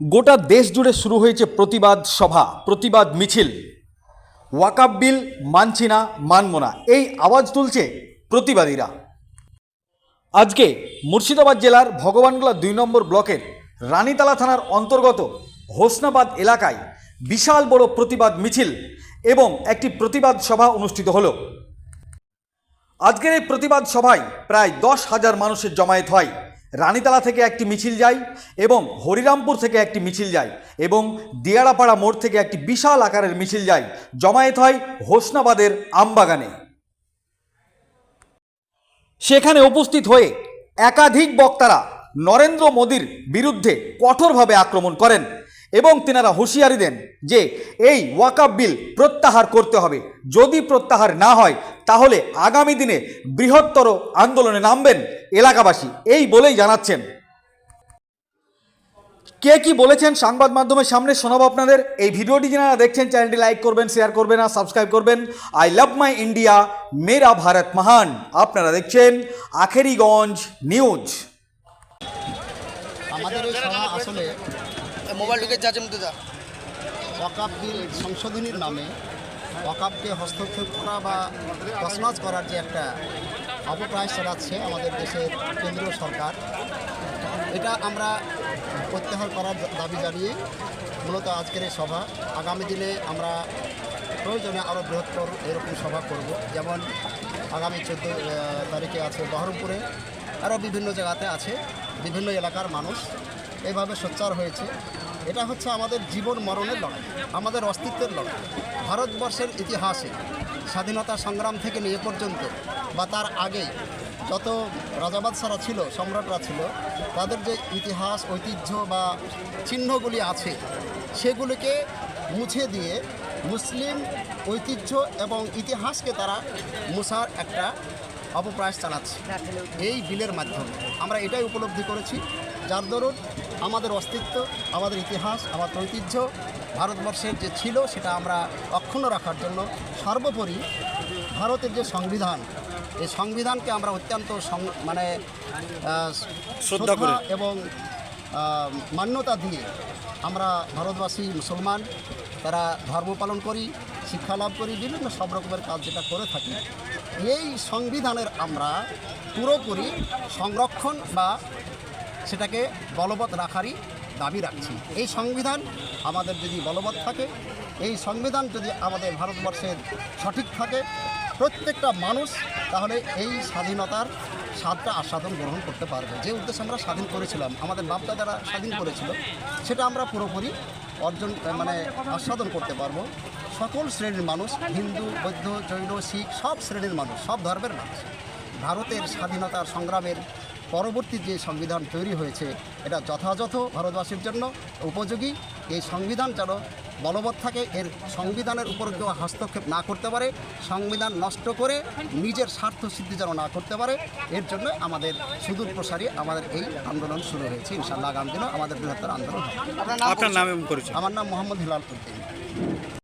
গোটা দেশ জুড়ে শুরু হয়েছে প্রতিবাদ সভা, প্রতিবাদ মিছিল। ওয়াকাব বিল মানছি না, মানব না, এই আওয়াজ তুলছে প্রতিবাদীরা। আজকে মুর্শিদাবাদ জেলার ভগবানগোলা দুই নম্বর ব্লকের রানীতলা থানার অন্তর্গত হোসনাবাদ এলাকায় বিশাল বড় প্রতিবাদ মিছিল এবং একটি প্রতিবাদ সভা অনুষ্ঠিত হলো। আজকের এই প্রতিবাদ সভায় প্রায় দশ হাজার মানুষের জমায়েত হয়। রানীতলা থেকে একটি মিছিল যায় এবং হরিরামপুর থেকে একটি মিছিল যায় এবং দিয়াড়াপাড়া মোড় থেকে একটি বিশাল আকারের মিছিল যায়। জমায়েত হয় হোসনাবাদের আমবাগানে। সেখানে উপস্থিত হয়ে একাধিক বক্তারা নরেন্দ্র মোদীর বিরুদ্ধে কঠোরভাবে আক্রমণ করেন এবং তেনারা হুঁশিয়ারি দেন যে এই ওয়াকাব বিল প্রত্যাহার করতে হবে। যদি প্রত্যাহার না হয়, তাহলে আগামী দিনে বৃহত্তর আন্দোলনে নামবেন। এলাকাবাসী এই বলেই জানাচ্ছেন। কে কি বলেছেন সংবাদ মাধ্যমের সামনে শোনাবো আপনাদের। এই ভিডিওটি যারা দেখছেন চ্যানেলটি লাইক করবেন শেয়ার করবেন আর সাবস্ক্রাইব করবেন। আই লাভ মাই ইন্ডিয়া মেরা ভারত মহান। আপনারা দেখছেন আখেরিগঞ্জ নিউজ। আমাদের এই সভা আসলে মোবাইল ঢুকে যাচ্ছে মধ্যে যা। ওয়াকাপ বিল সংশোধনীর নামে ওয়াকাপকে হস্তক্ষেপ করা বা তসনাজ করার যে একটা অপপ্রায় চালাচ্ছে আমাদের দেশের কেন্দ্রীয় সরকার। এটা আমরা প্রত্যাহার করার দাবি জানিয়ে মূলত আজকের এই সভা। আগামী দিনে আমরা প্রয়োজনে আরও বৃহত্তর এরকম সভা করব। যেমন আগামী চোদ্দ তারিখে আছে বহরমপুরে। আরও বিভিন্ন জায়গাতে আছে, বিভিন্ন এলাকার মানুষ। এভাবে সোচ্চার হয়েছে। এটা হচ্ছে আমাদের জীবন মরণের লড়াই, আমাদের অস্তিত্বের লড়াই। ভারতবর্ষের ইতিহাসে স্বাধীনতা সংগ্রাম থেকে নিয়ে পর্যন্ত বা তার আগে যত রাজাবাদশারা ছিল, সম্রাটরা ছিল, তাদের যে ইতিহাস, ঐতিহ্য বা চিহ্নগুলি আছে, সেগুলিকে মুছে দিয়ে মুসলিম ঐতিহ্য এবং ইতিহাসকে তারা মুসার একটা অপপ্রয়াস চালাচ্ছে। এই বিলের মাধ্যমে। আমরা এটাই উপলব্ধি করেছি। যার দরুন আমাদের অস্তিত্ব আমাদের ইতিহাস আমাদের ঐতিহ্য ভারতবর্ষের যে ছিল সেটা আমরা অক্ষুণ্ণ রাখার জন্য সর্বোপরি ভারতের যে সংবিধান এই সংবিধানকে আমরা অত্যন্ত মানে শ্রদ্ধা এবং মান্যতা দিয়ে আমরা ভারতবাসী মুসলমান তারা ধর্ম পালন করি শিক্ষা লাভ করি বিভিন্ন সব রকমের কাজ যেটা করে থাকি এই সংবিধানের আমরা পুরোপুরি সংরক্ষণ বা সেটাকে বলবৎ রাখারই দাবি রাখছি। এই সংবিধান আমাদের যদি বলবৎ থাকে, এই সংবিধান যদি আমাদের ভারতবর্ষের সঠিক থাকে, প্রত্যেকটা মানুষ তাহলে এই স্বাধীনতার স্বাদটা আস্বাদন গ্রহণ করতে পারবে। যে উদ্দেশ্যে আমরা স্বাধীন করেছিলাম, আমাদের বাপদাদারা স্বাধীন করেছিল, সেটা আমরা পুরোপুরি অর্জন মানে আস্বাদন করতে পারব। সকল শ্রেণির মানুষ, হিন্দু, বৌদ্ধ, জৈন, শিখ, সব শ্রেণির মানুষ, সব ধর্মের মানুষ, ভারতের স্বাধীনতার সংগ্রামের পরবর্তী যে সংবিধান তৈরি হয়েছে এটা যথাযথ ভারতবাসীর জন্য উপযোগী। এই সংবিধান যেন বলবৎ থাকে এর সংবিধানের উপর কেউ হস্তক্ষেপ না করতে পারে সংবিধান নষ্ট করে নিজের স্বার্থ সিদ্ধি যেন না করতে পারে এর জন্য আমাদের সুদূর প্রসারী আমাদের এই আন্দোলন শুরু হয়েছে। ইনশাল্লাহ আগামী দিনও আমাদের বৃহত্তর আন্দোলন আপনার নাম আমার নাম মোহাম্মদ হিলাল উদ্দিন।